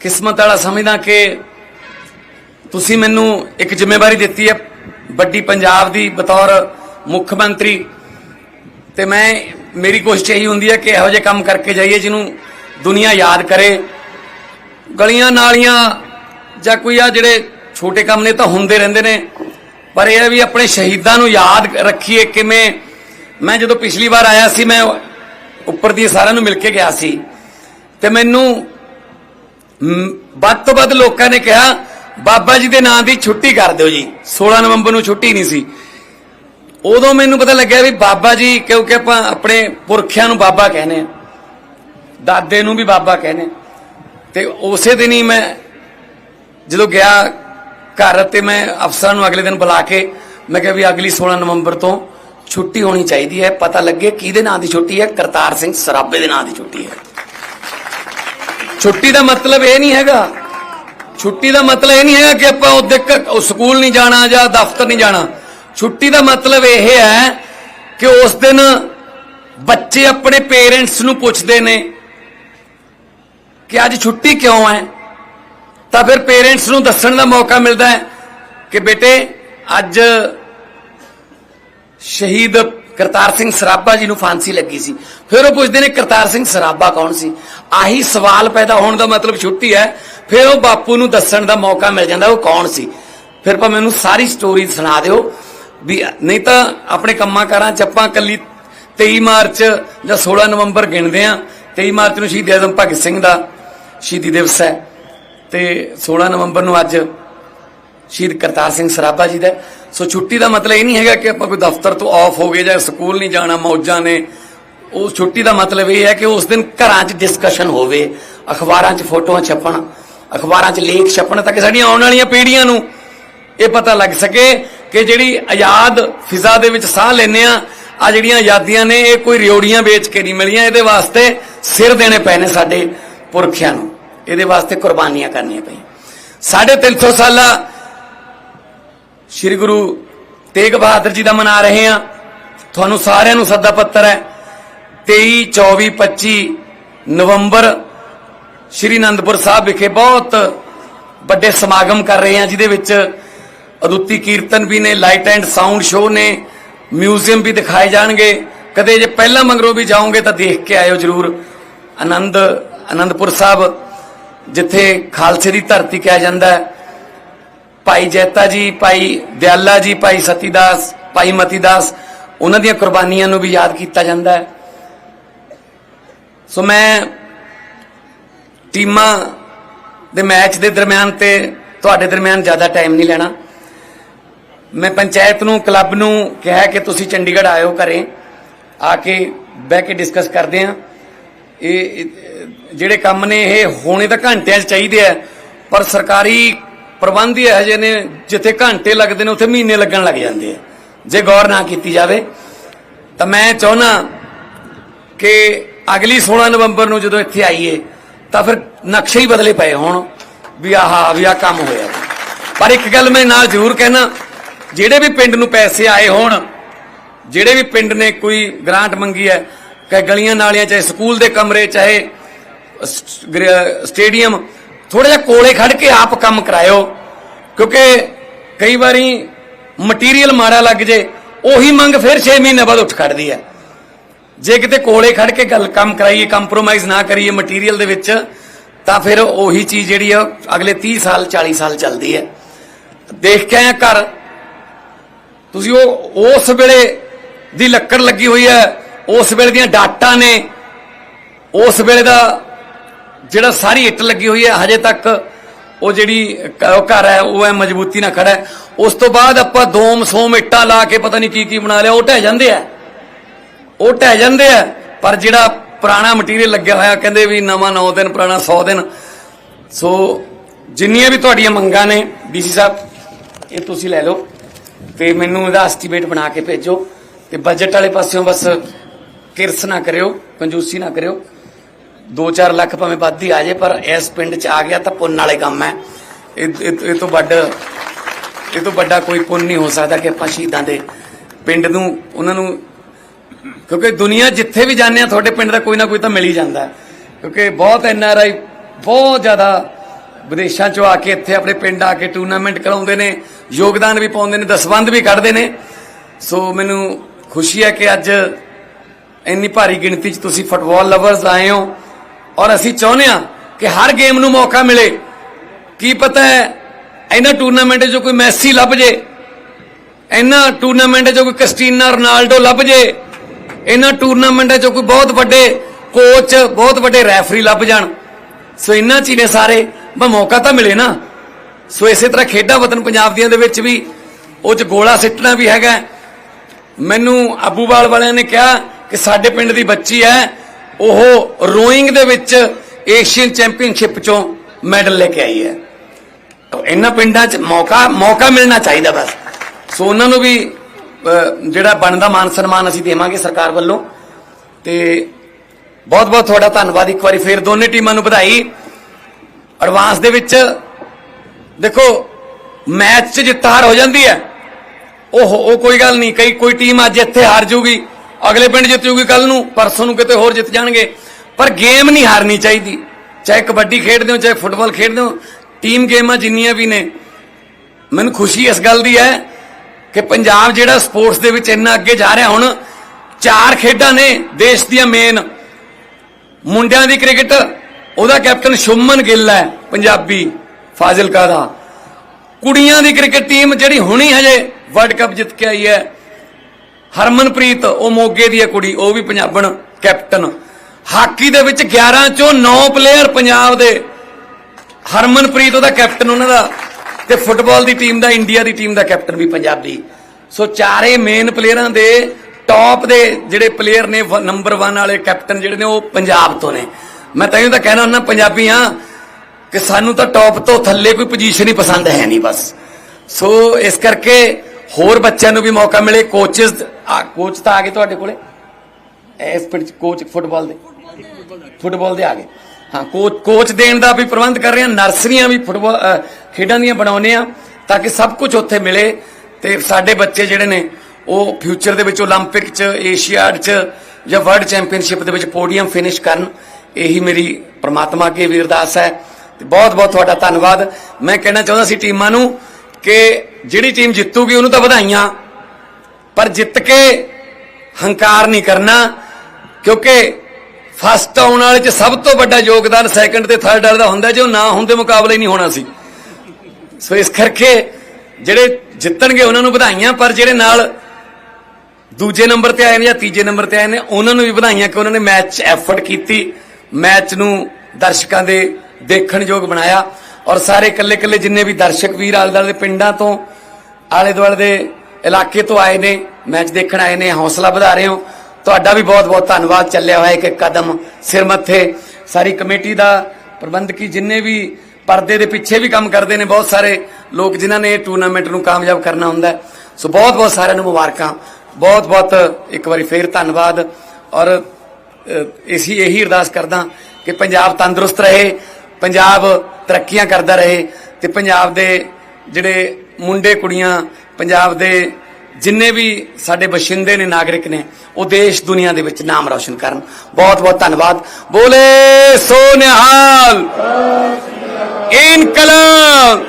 ਕਿਸਮਤ ਵਾਲਾ ਸਮਝਦਾ ਕਿ ਤੁਸੀਂ ਮੈਨੂੰ ਇੱਕ ਜ਼ਿੰਮੇਵਾਰੀ ਦਿੱਤੀ ਹੈ, ਵੱਡੀ ਪੰਜਾਬ ਦੀ ਬਤੌਰ ਮੁੱਖ ਮੰਤਰੀ। ਤੇ ਮੈਂ ਮੇਰੀ ਕੋਸ਼ਿਸ਼ ਇਹੀ ਹੁੰਦੀ ਹੈ ਕਿ ਇਹੋ ਜਿਹੇ ਕੰਮ ਕਰਕੇ ਜਾਈਏ ਜਿਹਨੂੰ ਦੁਨੀਆ ਯਾਦ ਕਰੇ। ਗਲੀਆਂ ਨਾਲੀਆਂ ਜਾਂ ਕੋਈ ਆ ਜਿਹੜੇ ਛੋਟੇ ਕੰਮ ਨੇ ਤਾਂ ਹੁੰਦੇ ਰਹਿੰਦੇ ਨੇ। ਪਰ ਇਹ ਵੀ ਆਪਣੇ ਸ਼ਹੀਦਾਂ ਨੂੰ ਯਾਦ ਰੱਖੀਏ ਕਿਵੇਂ। ਮੈਂ ਜਦੋਂ ਪਿਛਲੀ ਵਾਰ ਆਇਆ ਸੀ, ਮੈਂ ਉੱਪਰ ਦੀ ਸਾਰਿਆਂ ਨੂੰ ਮਿਲ ਕੇ ਗਿਆ ਸੀ। ਤੇ ਮੈਨੂੰ ਵੱਧ ਤੋਂ ਵੱਧ ਲੋਕਾਂ ਨੇ ਕਿਹਾ, ਬਾਬਾ ਜੀ ਦੇ ਨਾਂ ਦੀ ਛੁੱਟੀ ਕਰ ਦਿਓ ਜੀ। 16 ਨਵੰਬਰ ਨੂੰ ਛੁੱਟੀ ਨਹੀਂ ਸੀ। ਉਦੋਂ ਮੈਨੂੰ ਪਤਾ ਲੱਗਿਆ ਵੀ ਬਾਬਾ ਜੀ, ਕਿਉਂਕਿ ਆਪਾਂ ਆਪਣੇ ਪੁਰਖਿਆਂ ਨੂੰ ਬਾਬਾ ਕਹਿੰਦੇ ਆ ਦਾਦੇ ਨੂੰ ਵੀ ਬਾਬਾ ਕਹਿੰਦੇ ਆ। ਤੇ ਉਸੇ ਦਿਨ ਹੀ ਮੈਂ ਜਦੋਂ ਗਿਆ ਘਰ ਤੇ ਮੈਂ ਅਫਸਰਾਂ ਨੂੰ ਅਗਲੇ ਦਿਨ ਬੁਲਾ ਕੇ ਮੈਂ ਕਿਹਾ ਵੀ ਅਗਲੀ 16 ਨਵੰਬਰ ਤੋਂ ਛੁੱਟੀ ਹੋਣੀ ਚਾਹੀਦੀ ਹੈ। ਪਤਾ ਲੱਗੇ ਕਿਹਦੇ ਨਾਂ ਦੀ ਛੁੱਟੀ ਹੈ? ਕਰਤਾਰ ਸਿੰਘ ਸਰਾਬੇ ਦੇ ਨਾਂ ਦੀ ਛੁੱਟੀ ਹੈ। ਛੁੱਟੀ ਦਾ ਮਤਲਬ ਇਹ ਨਹੀਂ ਹੈਗਾ। ਛੁੱਟੀ ਦਾ ਮਤਲਬ ਇਹ ਨਹੀਂ ਹੈਗਾ ਕਿ ਆਪਾਂ ਉਹਦੇ ਕ- ਸਕੂਲ ਨਹੀਂ ਜਾਣਾ ਜਾਂ ਦਫ਼ਤਰ ਨਹੀਂ ਜਾਣਾ। ਛੁੱਟੀ ਦਾ ਮਤਲਬ ਇਹ ਹੈ ਕਿ ਉਸ ਦਿਨ ਬੱਚੇ ਆਪਣੇ ਪੇਰੈਂਟਸ ਨੂੰ ਪੁੱਛਦੇ ਨੇ ਕਿ ਅੱਜ ਛੁੱਟੀ ਕਿਉਂ ਹੈ? ਤਾਂ ਫਿਰ ਪੇਰੈਂਟਸ ਨੂੰ ਦੱਸਣ ਦਾ ਮੌਕਾ ਮਿਲਦਾ ਹੈ ਕਿ ਬੇਟੇ, ਅੱਜ ਸ਼ਹੀਦ ਕਰਤਾਰ ਸਿੰਘ ਸਰਾਭਾ ਜੀ ਨੂੰ ਫਾਂਸੀ ਲੱਗੀ ਸੀ। ਫਿਰ ਉਹ ਪੁੱਛਦੇ ਨੇ, ਕਰਤਾਰ ਸਿੰਘ ਸਰਾਭਾ ਕੌਣ ਸੀ? ਆਹੀ ਸਵਾਲ ਪੈਦਾ ਹੋਣ ਦਾ ਮਤਲਬ ਛੁੱਟੀ ਹੈ। ਫਿਰ ਉਹ ਬਾਪੂ ਨੂੰ ਦੱਸਣ ਦਾ ਮੌਕਾ ਮਿਲ ਜਾਂਦਾ, ਉਹ ਕੌਣ ਸੀ? ਫਿਰ ਭਾਵੇਂ ਮੈਨੂੰ ਸਾਰੀ ਸਟੋਰੀ ਸੁਣਾ ਦਿਓ ਵੀ ਨਹੀਂ ਤਾਂ ਆਪਣੇ ਕੰਮਾਂ ਕਾਰਾਂ ਚ ਆਪਾਂ ਕੱਲੀ 23 ਮਾਰਚ ਜਾਂ 16 ਨਵੰਬਰ ਗਿਣਦੇ ਆ। 23 ਮਾਰਚ ਨੂੰ ਸ਼ਹੀਦ ਆਜ਼ਮ ਭਗਤ ਸਿੰਘ ਦਾ ਸ਼ਹੀਦੀ ਦਿਵਸ ਹੈ। ਤੇ 16 ਨਵੰਬਰ ਨੂੰ ਅੱਜ ਸ਼ਹੀਦ ਕਰਤਾਰ ਸਿੰਘ ਸਰਾਭਾ ਜੀ ਦਾ ਸੋ ਛੁੱਟੀ ਦਾ ਮਤਲਬ ਇਹ ਨਹੀਂ ਹੈਗਾ ਕਿ ਆਪਾਂ ਕੋਈ ਦਫ਼ਤਰ ਤੋਂ ਆਫ ਹੋ ਗਏ ਜਾਂ ਸਕੂਲ ਨਹੀਂ ਜਾਣਾ, ਮੌਜਾਂ ਨੇ। ਉਹ ਛੁੱਟੀ ਦਾ ਮਤਲਬ ਇਹ ਹੈ ਕਿ ਉਸ ਦਿਨ ਘਰਾਂ 'ਚ ਡਿਸਕਸ਼ਨ ਹੋਵੇ, ਅਖਬਾਰਾਂ 'ਚ ਫੋਟੋਆਂ ਛਪਣ, ਅਖਬਾਰਾਂ 'ਚ ਲੇਖ ਛਪਣ ਤਾਂ ਕਿ ਸਾਡੀਆਂ ਆਉਣ ਵਾਲੀਆਂ ਪੀੜ੍ਹੀਆਂ ਨੂੰ ਇਹ ਪਤਾ ਲੱਗ ਸਕੇ ਕਿ ਜਿਹੜੀ ਆਜ਼ਾਦ ਫਿਜ਼ਾ ਦੇ ਵਿੱਚ ਸਾਹ ਲੈਨੇ ਆ ਆ ਜਿਹੜੀਆਂ ਆਜ਼ਾਦੀਆਂ ਨੇ, ਇਹ ਕੋਈ ਰਿਓੜੀਆਂ ਵੇਚ ਕੇ ਨਹੀਂ ਮਿਲੀਆਂ। ਇਹਦੇ ਵਾਸਤੇ ਸਿਰ ਦੇਣੇ ਪਏ ਨੇ ਸਾਡੇ ਪੁਰਖਿਆਂ ਨੂੰ। ਇਹਦੇ ਵਾਸਤੇ ਕੁਰਬਾਨੀਆਂ ਕਰਨੀਆਂ ਪਈਆਂ। ਸਾਢੇ 300 ਸਾਲਾ ਸ੍ਰੀ ਗੁਰੂ ਤੇਗ ਬਹਾਦਰ ਜੀ ਦਾ ਮਨਾ ਰਹੇ ਆ ਤੁਹਾਨੂੰ ਸਾਰਿਆਂ ਨੂੰ ਸੱਦਾ ਪੱਤਰ ਹੈ 23 24 25 ਨਵੰਬਰ ਸ੍ਰੀ ਅਨੰਦਪੁਰ ਸਾਹਿਬ ਵਿਖੇ ਬਹੁਤ ਵੱਡੇ ਸਮਾਗਮ ਕਰ ਰਹੇ ਆ ਜਿਹਦੇ ਵਿੱਚ ਅਦੁੱਤੀ ਕੀਰਤਨ ਵੀ ਨੇ ਲਾਈਟ ਐਂਡ ਸਾਊਂਡ ਸ਼ੋਅ ਨੇ ਮਿਊਜ਼ੀਅਮ ਵੀ ਦਿਖਾਏ ਜਾਣਗੇ। ਕਦੇ ਜੇ ਪਹਿਲਾਂ ਮੰਗਰੋ ਵੀ ਜਾਓਗੇ ਤਾਂ ਦੇਖ ਕੇ ਆਇਓ ਜਰੂਰ। ਆਨੰਦ, ਆਨੰਦਪੁਰ ਸਾਹਿਬ, ਜਿੱਥੇ ਖਾਲਸੇ ਦੀ ਧਰਤੀ ਕਿਹਾ ਜਾਂਦਾ ਹੈ। ਭਾਈ ਜੈਤਾ ਜੀ, ਭਾਈ ਦਿਆਲਾ ਜੀ, ਭਾਈ ਸਤੀਦਾਸ, ਭਾਈ ਮਤੀਦਾਸ, ਉਹਨਾਂ ਦੀਆਂ ਕੁਰਬਾਨੀਆਂ ਨੂੰ ਵੀ ਯਾਦ ਕੀਤਾ ਜਾਂਦਾ ਹੈ। ਸੋ ਮੈਂ ਟੀਮਾਂ ਦੇ ਮੈਚ ਦੇ ਦਰਮਿਆਨ ਤੇ ਤੁਹਾਡੇ ਦਰਮਿਆਨ ਜ਼ਿਆਦਾ ਟਾਈਮ ਨਹੀਂ ਲੈਣਾ। ਮੈਂ ਪੰਚਾਇਤ ਨੂੰ, ਕਲੱਬ ਨੂੰ ਕਿਹਾ ਕਿ ਤੁਸੀਂ ਚੰਡੀਗੜ੍ਹ ਆਇਓ ਘਰੇ, ਆ ਕੇ ਬਹਿ ਕੇ ਡਿਸਕਸ ਕਰਦੇ ਆ। ਇਹ ਜਿਹੜੇ ਕੰਮ ਨੇ, ਇਹ ਹੋਣੇ ਤਾਂ ਘੰਟਿਆਂ 'ਚ ਚਾਹੀਦੇ ਆ, ਪਰ ਸਰਕਾਰੀ ਪ੍ਰਬੰਧ ਹੀ ਇਹੋ ਜਿਹੇ ਨੇ, ਜਿੱਥੇ ਘੰਟੇ ਲੱਗਦੇ ਨੇ, ਉੱਥੇ ਮਹੀਨੇ ਲੱਗਣ ਲੱਗ ਜਾਂਦੇ ਆ। ਜੇ ਗੌਰ ਨਾ ਕੀਤੀ ਜਾਵੇ, ਤਾਂ ਮੈਂ ਚਾਹੁੰਦਾ ਕਿ ਅਗਲੀ 16 ਨਵੰਬਰ ਨੂੰ ਜਦੋਂ ਇੱਥੇ ਆਈਏ, ਤਾਂ ਫਿਰ ਨਕਸ਼ੇ ਹੀ ਬਦਲੇ ਪਏ ਹੋਣ, ਵੀ ਆਹ ਵੀ ਆਹ ਕੰਮ ਹੋਇਆ। ਪਰ ਇੱਕ ਗੱਲ ਮੈਂ ਨਾਲ ਜ਼ਰੂਰ ਕਹਿਣਾ ਜਿਹੜੇ ਵੀ ਪਿੰਡ ਨੂੰ ਪੈਸੇ ਆਏ ਹੋਣ, ਜਿਹੜੇ ਵੀ ਪਿੰਡ ਨੇ ਕੋਈ ਗ੍ਰਾਂਟ ਮੰਗੀ ਹੈ ਕਿ ਗਲੀਆਂ ਨਾਲੀਆਂ, ਚਾਹੇ ਸਕੂਲ ਦੇ ਕਮਰੇ, ਚਾਹੇ ਸਟੇਡੀਅਮ ਥੋੜਾ ਜਿਹਾ ਕੋਲੇ ਖੜ ਕੇ ਆਪ ਕੰਮ ਕਰਾਇਓ, ਕਿਉਂਕਿ ਕਈ ਵਾਰੀ ਮਟੀਰੀਅਲ ਮਾੜਾ ਲੱਗ ਜੇ, ਉਹੀ ਮੰਗ ਫਿਰ 6 ਮਹੀਨੇ ਬਾਅਦ ਉੱਠ ਖੜਦੀ ਹੈ। ਜੇ ਕਿਤੇ ਕੋਲੇ ਖੜ ਕੇ ਗੱਲ ਕੰਮ ਕਰਾਈਏ ਕੰਪਰੋਮਾਈਜ਼ ਨਾ ਕਰੀਏ ਮਟੀਰੀਅਲ ਦੇ ਵਿੱਚ, ਤਾਂ ਫਿਰ ਉਹੀ ਚੀਜ਼ ਜਿਹੜੀ ਆ, ਅਗਲੇ 30 ਸਾਲ 40 ਸਾਲ ਚੱਲਦੀ ਹੈ। ਦੇਖ ਕੇ ਆਇਆ ਘਰ ਤੁਸੀਂ ਉਹ, ਉਸ ਵੇਲੇ ਦੀ ਲੱਕੜ ਲੱਗੀ ਹੋਈ ਹੈ, ਉਸ ਵੇਲੇ ਦੀਆਂ ਡਾਟਾਂ ਨੇ, ਉਸ ਵੇਲੇ ਦਾ ਜਿਹੜਾ ਸਾਰੀ ਇੱਟ ਲੱਗੀ ਹੋਈ ਹੈ, ਹਜੇ ਤੱਕ ਉਹ ਜਿਹੜੀ ਘਰ ਹੈ, ਉਹ ਹੈ ਮਜ਼ਬੂਤੀ ਨਾਲ ਖੜਾ ਹੈ। ਉਸ ਤੋਂ ਬਾਅਦ ਆਪਾਂ ਦੋਮ ਸੋਮ ਇੱਟਾਂ ਲਾ ਕੇ ਪਤਾ ਨਹੀਂ ਕੀ ਕੀ ਬਣਾ ਲਿਆ, ਉਹ ਢਹਿ ਜਾਂਦੇ ਆ। ਉਹ ਢਹਿ ਜਾਂਦੇ ਆ, ਪਰ ਜਿਹੜਾ ਪੁਰਾਣਾ ਮਟੀਰੀਅਲ ਲੱਗਿਆ ਹੋਇਆ, ਕਹਿੰਦੇ ਵੀ ਨਵਾਂ 9 ਦਿਨ, ਪੁਰਾਣਾ 100 ਦਿਨ। ਸੋ ਜਿੰਨੀਆਂ ਵੀ ਤੁਹਾਡੀਆਂ ਮੰਗਾਂ ਨੇ ਡੀਸੀ ਸਾਹਿਬ, ਇਹ ਤੁਸੀਂ ਲੈ ਲਓ। ਤੇ ਮੈਨੂੰ ਇਹਦਾ ਐਸਟੀਮੇਟ ਬਣਾ ਕੇ ਭੇਜੋ ਤੇ ਬਜਟ ਵਾਲੇ ਪਾਸਿਓਂ ਬਸ ਕਿਰਸ ਨਾ ਕਰਿਓ, ਕੰਜੂਸੀ ਨਾ ਕਰਿਓ। 2-4 ਲੱਖ ਭਾਵੇਂ ਵੱਧ ਹੀ ਆ ਜੇ, ਪਰ ਇਸ ਪਿੰਡ 'ਚ ਆ ਗਿਆ ਤਾਂ ਪੁੰਨ ਵਾਲੇ ਕੰਮ ਹੈ। ਇਹ, ਇਹ- ਤੋਂ ਵੱਡ, ਇਹ ਤੋਂ ਵੱਡਾ ਕੋਈ ਪੁੰਨ ਨਹੀਂ ਹੋ ਸਕਦਾ ਕਿ ਆਪਾਂ ਸ਼ਹੀਦਾਂ ਦੇ ਪਿੰਡ ਨੂੰ, ਉਹਨਾਂ ਨੂੰ, ਕਿਉਂਕਿ ਦੁਨੀਆ ਜਿੱਥੇ ਵੀ ਜਾਂਦੇ ਆ, ਤੁਹਾਡੇ ਪਿੰਡ ਦਾ ਕੋਈ ਨਾ ਕੋਈ ਤਾਂ ਮਿਲ ਹੀ ਜਾਂਦਾ ਕਿਉਂਕਿ ਬਹੁਤ ਐਨ ਆਰ ਆਈ ਬਹੁਤ ਜ਼ਿਆਦਾ ਵਿਦੇਸ਼ਾਂ ਚੋਂ ਆ ਕੇ ਇੱਥੇ ਆਪਣੇ ਪਿੰਡ ਆ ਕੇ ਟੂਰਨਾਮੈਂਟ ਕਰਾਉਂਦੇ ਨੇ, ਯੋਗਦਾਨ ਵੀ ਪਾਉਂਦੇ ਨੇ, ਦਸਵੰਧ ਵੀ ਕੱਢਦੇ ਨੇ। ਸੋ ਮੈਨੂੰ ਖੁਸ਼ੀ ਹੈ ਕਿ ਅੱਜ ਇੰਨੀ ਭਾਰੀ ਗਿਣਤੀ 'ਚ ਤੁਸੀਂ ਫੁੱਟਬਾਲ ਲਵਰਸ ਆਏ ਹੋ ਔਰ ਅਸੀਂ ਚਾਹੁੰਦੇ ਹਾਂ ਕਿ ਹਰ ਗੇਮ ਨੂੰ ਮੌਕਾ ਮਿਲੇ। ਕੀ ਪਤਾ ਹੈ, ਇਹਨਾਂ ਟੂਰਨਾਮੈਂਟ 'ਚ ਕੋਈ ਮੈਸੀ ਲੱਭ ਜੇ, ਇਹਨਾਂ ਟੂਰਨਾਮੈਂਟ 'ਚ ਕੋਈ ਕ੍ਰਿਸਟੀਨਾ ਰੋਨਾਲਡੋ ਲੱਭ ਜੇ, ਇਹਨਾਂ ਟੂਰਨਾਮੈਂਟਾਂ 'ਚ ਕੋਈ ਬਹੁਤ ਵੱਡੇ ਕੋਚ ਬਹੁਤ ਵੱਡੇ ਰੈਫਰੀ ਲੱਭ ਜਾਣ। ਸੋ ਇਹਨਾਂ 'ਚ ਹੀ ਨੇ ਸਾਰੇ। ਬਸ ਮੌਕਾ ਤਾਂ ਮਿਲੇ ਨਾ। ਸੋ ਇਸੇ ਤਰ੍ਹਾਂ ਖੇਡਾਂ ਵਤਨ ਪੰਜਾਬ ਦੀਆਂ ਦੇ ਵਿੱਚ ਵੀ ਉਹ 'ਚ ਗੋਲਾ ਸਿੱਟਣਾ ਵੀ ਹੈਗਾ। ਮੈਨੂੰ ਅਬੂਵਾਲ ਵਾਲਿਆਂ ਨੇ ਕਿਹਾ ਕਿ ਸਾਡੇ ਪਿੰਡ ਦੀ ਬੱਚੀ ਹੈ, ਉਹ ਰੋਇੰਗ ਦੇ ਵਿੱਚ ਏਸ਼ੀਅਨ ਚੈਂਪੀਅਨਸ਼ਿਪ ਚੋਂ ਮੈਡਲ ਲੈ ਕੇ ਆਈ ਹੈ। ਇਹਨਾਂ ਪਿੰਡਾਂ 'ਚ ਮੌਕਾ ਮੌਕਾ ਮਿਲਣਾ ਚਾਹੀਦਾ ਬਸ। ਸੋ ਉਹਨਾਂ ਨੂੰ ਵੀ ਜਿਹੜਾ ਬਣਦਾ ਮਾਨ ਸਨਮਾਨ ਅਸੀਂ ਦੇਵਾਂਗੇ ਸਰਕਾਰ ਵੱਲੋਂ। ਤੇ ਬਹੁਤ ਬਹੁਤ ਤੁਹਾਡਾ ਧੰਨਵਾਦ। ਇੱਕ ਵਾਰੀ ਫੇਰ ਦੋਨੇ ਟੀਮਾਂ ਨੂੰ ਵਧਾਈ। ਐਡਵਾਂਸ ਦੇ ਵਿੱਚ ਦੇਖੋ, ਮੈਚ 'ਚ ਜਿੱਤ ਹਾਰ ਹੋ ਜਾਂਦੀ ਹੈ। ਉਹ ਉਹ ਕੋਈ ਗੱਲ ਨਹੀਂ, ਕਈ, ਕੋਈ ਟੀਮ ਅੱਜ ਇੱਥੇ ਹਾਰ ਜੂਗੀ ਅਗਲੇ ਪਿੰਡ ਜਿੱਤ ਜਾਊਗੀ ਕੱਲ ਨੂੰ, ਪਰਸੋਂ ਨੂੰ ਕਿਤੇ ਹੋਰ ਜਿੱਤ ਜਾਣਗੇ। ਪਰ ਗੇਮ ਨਹੀਂ ਹਾਰਨੀ ਚਾਹੀਦੀ, ਚਾਹੇ ਕਬੱਡੀ ਖੇਡਦੇ ਹੋ, ਚਾਹੇ ਫੁੱਟਬਾਲ ਖੇਡਦੇ ਹੋ, ਟੀਮ ਗੇਮਾਂ ਜਿੰਨੀਆਂ ਵੀ ਨੇ, ਮੈਨੂੰ ਖੁਸ਼ੀ ਇਸ ਗੱਲ ਦੀ ਹੈ ਕਿ ਪੰਜਾਬ ਜਿਹੜਾ ਸਪੋਰਟਸ ਦੇ ਵਿੱਚ ਇੰਨਾ ਅੱਗੇ ਜਾ ਰਿਹਾ ਹੁਣ, ਚਾਰ ਖੇਡਾਂ ਨੇ ਦੇਸ਼ ਦੀਆਂ ਮੇਨ ਮੁੰਡਿਆਂ ਦੀ ਕ੍ਰਿਕਟ ਉਹਦਾ ਕੈਪਟਨ ਸ਼ੁਮਨ ਗਿੱਲ ਹੈ, ਪੰਜਾਬੀ, ਫਾਜ਼ਿਲਕਾ ਦਾ। ਕੁੜੀਆਂ ਦੀ ਕ੍ਰਿਕਟ ਟੀਮ ਜਿਹੜੀ ਹੁਣੀ ਹਜੇ ਵਰਲਡ ਕੱਪ ਜਿੱਤ ਕੇ ਆਈ ਹੈ। ਹਰਮਨਪ੍ਰੀਤ, ਉਹ ਮੋਗੇ ਦੀ ਹੈ ਕੁੜੀ, ਉਹ ਵੀ ਪੰਜਾਬਣ ਕੈਪਟਨ। ਹਾਕੀ ਦੇ ਵਿੱਚ 11 ਚੋਂ 9 ਪਲੇਅਰ ਪੰਜਾਬ ਦੇ। ਹਰਮਨਪ੍ਰੀਤ ਉਹਦਾ ਕੈਪਟਨ ਉਹਨਾਂ ਦਾ। ਤੇ ਫੁੱਟਬਾਲ ਦੀ ਟੀਮ ਦਾ, ਇੰਡੀਆ ਦੀ ਟੀਮ ਦਾ ਕੈਪਟਨ ਵੀ ਪੰਜਾਬੀ। ਸੋ ਚਾਰੇ ਮੇਨ ਪਲੇਅਰਾਂ ਦੇ ਟੌਪ ਦੇ ਜਿਹੜੇ ਪਲੇਅਰ ਨੇ ਨੰਬਰ 1 ਵਾਲੇ ਕੈਪਟਨ ਜਿਹੜੇ ਨੇ, ਉਹ ਪੰਜਾਬ ਤੋਂ ਨੇ। ਮੈਂ ਤਾਂ ਇਹ ਤਾਂ ਕਹਿਣਾ ਹੁੰਦਾ ਪੰਜਾਬੀ ਹਾਂ ਕਿ ਸਾਨੂੰ ਤਾਂ ਟੌਪ ਤੋਂ ਥੱਲੇ ਕੋਈ ਪੋਜੀਸ਼ਨ ਹੀ ਪਸੰਦ ਹੈ ਨਹੀਂ ਬਸ ਸੋ ਇਸ ਕਰਕੇ ਹੋਰ ਬੱਚਿਆਂ ਨੂੰ ਵੀ ਮੌਕਾ ਮਿਲੇ ਕੋਚਸ ਆ ਕੋਚ ਤਾਂ ਆ ਗਏ ਤੁਹਾਡੇ ਕੋਲੇ ਇਸ ਪਿੰਡ ਚ ਕੋਚ ਫੁੱਟਬਾਲ ਦੇ ਫੁੱਟਬਾਲ ਦੇ ਆ ਗਏ ਹਾਂ ਕੋਚ ਕੋਚ ਦੇਣ ਦਾ ਵੀ ਪ੍ਰਬੰਧ ਕਰ ਰਹੇ ਹਾਂ ਨਰਸਰੀਆਂ ਵੀ ਫੁੱਟਬਾਲ ਅ, ਖੇਡਾਂ ਦੀਆਂ ਬਣਾਉਨੇ ਆ ਤਾਂ ਕਿ ਸਭ ਕੁਝ ਉੱਥੇ ਮਿਲੇ ਤੇ ਸਾਡੇ ਬੱਚੇ ਜਿਹੜੇ ਨੇ ਉਹ ਫਿਊਚਰ ਦੇ ਵਿੱਚ 올림픽 ਚ ਏਸ਼ੀਆਡ ਚ ਜਾਂ ਵਰਲਡ ਚੈਂਪੀਅਨਸ਼ਿਪ ਦੇ ਵਿੱਚ ਪੋਡੀਅਮ ਫਿਨਿਸ਼ ਕਰਨ ਇਹੀ ਮੇਰੀ ਪ੍ਰਮਾਤਮਾ ਅੱਗੇ ਵੀ ਅਰਦਾਸ ਹੈ ਤੇ ਬਹੁਤ ਬਹੁਤ ਤੁਹਾਡਾ ਧੰਨਵਾਦ। ਮੈਂ ਕਹਿਣਾ ਚਾਹੁੰਦਾ ਸੀ ਟੀਮਾਂ ਨੂੰ ਕਿ ਜਿਹੜੀ ਟੀਮ ਜਿੱਤੂਗੀ ਉਹਨੂੰ ਤਾਂ ਵਧਾਈਆਂ, ਪਰ ਜਿੱਤ ਕੇ ਹੰਕਾਰ ਨਹੀਂ ਕਰਨਾ, ਕਿਉਂਕਿ ਫਸਟ ਆਉਣ ਵਾਲੇ ਚ ਸਭ ਤੋਂ ਵੱਡਾ ਯੋਗਦਾਨ ਸੈਕੰਡ ਤੇ ਥਰਡ ਵਾਲੇ ਦਾ ਹੁੰਦਾ ਜੇ ਉਹ ਨਾ ਹੁੰਦੇ ਮੁਕਾਬਲੇ ਨਹੀਂ ਹੋਣਾ ਸੀ। ਸੋ ਇਸ ਕਰਕੇ ਜਿਹੜੇ ਜਿੱਤਣਗੇ ਉਹਨਾਂ ਨੂੰ ਵਧਾਈਆਂ, ਪਰ ਜਿਹੜੇ ਨਾਲ ਦੂਜੇ ਨੰਬਰ ਤੇ ਆਏ ਨੇ ਜਾਂ ਤੀਜੇ ਨੰਬਰ ਤੇ ਆਏ ਨੇ, ਉਹਨਾਂ ਨੂੰ ਵੀ ਵਧਾਈਆਂ ਕਿ ਉਹਨਾਂ ਨੇ ਮੈਚ 'ਚ ਐਫਰਟ ਕੀਤੀ। ਮੈਚ ਨੂੰ ਦਰਸ਼ਕਾਂ ਦੇ ਦੇਖਣਯੋਗ ਬਣਾਇਆ ਔਰ ਸਾਰੇ ਇਕੱਲੇ ਇਕੱਲੇ ਜਿੰਨੇ ਵੀ ਦਰਸ਼ਕ ਵੀਰ ਆਲੇ ਦੁਆਲੇ ਦੇ ਪਿੰਡਾਂ ਤੋਂ ਆਲੇ ਦੁਆਲੇ ਦੇ ਇਲਾਕੇ ਤੋਂ ਆਏ ਨੇ, ਮੈਚ ਦੇਖਣ ਆਏ ਨੇ, ਹੌਸਲਾ ਵਧਾ ਰਹੇ ਹੋ। ਤੁਹਾਡਾ ਵੀ ਬਹੁਤ ਬਹੁਤ ਧੰਨਵਾਦ। ਚੱਲਿਆ ਹੋਇਆ ਇੱਕ ਕਦਮ ਸਿਰ ਮੱਥੇ। ਸਾਰੀ ਕਮੇਟੀ ਦਾ ਪ੍ਰਬੰਧਕੀ ਜਿੰਨੇ ਵੀ ਪਰਦੇ ਦੇ ਪਿੱਛੇ ਵੀ ਕੰਮ ਕਰਦੇ ਨੇ, ਬਹੁਤ ਸਾਰੇ ਲੋਕ ਜਿਨ੍ਹਾਂ ਨੇ ਇਹ ਟੂਰਨਾਮੈਂਟ ਨੂੰ ਕਾਮਯਾਬ ਕਰਨਾ ਹੁੰਦਾ। ਸੋ ਬਹੁਤ ਬਹੁਤ ਸਾਰਿਆਂ ਨੂੰ ਮੁਬਾਰਕਾਂ। ਬਹੁਤ ਬਹੁਤ ਇੱਕ ਵਾਰੀ ਫੇਰ ਧੰਨਵਾਦ। ਔਰ ਅਸੀਂ ਇਹੀ ਅਰਦਾਸ ਕਰਦਾ ਕਿ ਪੰਜਾਬ ਤੰਦਰੁਸਤ ਰਹੇ, ਪੰਜਾਬ ਤਰੱਕੀਆਂ ਕਰਦਾ ਰਹੇ ਤੇ ਪੰਜਾਬ ਦੇ ਜਿਹੜੇ ਮੁੰਡੇ ਕੁੜੀਆਂ, ਪੰਜਾਬ ਦੇ ਜਿੰਨੇ ਵੀ ਸਾਡੇ ਬਸ਼ਿੰਦੇ ਨੇ ਨਾਗਰਿਕ ਨੇ, ਉਹ ਦੇਸ਼ ਦੁਨੀਆ ਦੇ ਵਿੱਚ ਨਾਮ ਰੌਸ਼ਨ ਕਰਨ। ਬਹੁਤ ਬਹੁਤ ਧੰਨਵਾਦ। ਬੋਲੇ ਸੋ ਨਿਹਾਲ ਇਨਕਲਾਬ।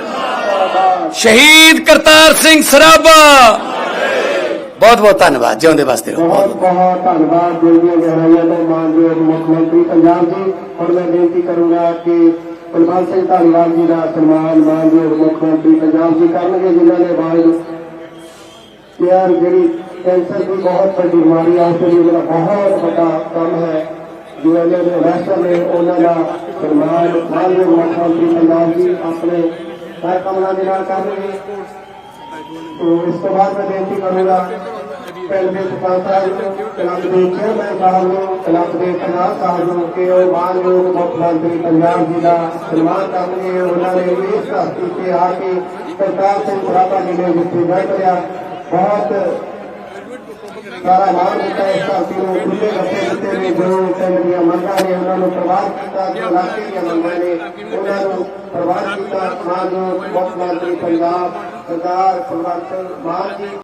ਸ਼ਹੀਦ ਕਰਤਾਰ ਸਿੰਘ ਸਰਾਭਾ। ਬਹੁਤ ਬਹੁਤ ਧੰਨਵਾਦ ਜਿਉਂਦੇ ਵਾਸਤੇ ਰਹੋ ਬਹੁਤ ਬਹੁਤ ਧੰਨਵਾਦ ਦਿਲ ਦੀਆਂ ਗਹਿਰਾਈਆਂ ਤੋਂ ਮਾਨਯੋਗ ਮੁੱਖ ਮੰਤਰੀ ਪੰਜਾਬ ਜੀ ਹੁਣ ਮੈਂ ਬੇਨਤੀ ਕਰੂੰਗਾ ਕਿ ਕੁਲਵੰਤ ਸਿੰਘ ਧਾਲੀਵਾਲ ਜੀ ਦਾ ਸਨਮਾਨ ਮਾਨਯੋਗ ਮੁੱਖ ਮੰਤਰੀ ਪੰਜਾਬ ਜੀ ਕਰਨਗੇ ਜਿਨ੍ਹਾਂ ਨੇ ਬਾਅਦ ਯਾਰ ਜਿਹੜੀ ਕੈਂਸਰ ਦੀ ਬਹੁਤ ਵੱਡੀ ਬਿਮਾਰੀ ਆ ਉਸ ਲਈ ਜਿਹੜਾ ਬਹੁਤ ਵੱਡਾ ਕੰਮ ਹੈ ਜੋ ਇਹਨਾਂ ਦੇ ਇਨਵੈਸਟਰ ਨੇ ਉਹਨਾਂ ਦਾ ਸਨਮਾਨ ਮਾਨਯੋਗ ਮੁੱਖ ਮੰਤਰੀ ਪੰਜਾਬ ਜੀ ਆਪਣੇ ਹਰ ਕਮਲਾਂ ਦੇ ਨਾਲ ਕਰਨਗੇ तो इसके बाद मैं बेनती करूंगा पहले सुखाता हूँ कलंक देखे मैं साहू मान लोग मुख्यमंत्री पंजाब जिला सलमान कामने उन्होंने इस धरती से आके करतार सिंह खुराबा जी ने जिससे बैठ गया बहुत सारा मान देता है साथी ने खुले बच्चे बच्चे ने जो सैनिया मंगा ने उन्होंने प्रवास किया इलाके के ने उन्होंने प्रवास किया मान लोग मुख्यमंत्री पंजाब सरकार प्रभाकर मान जी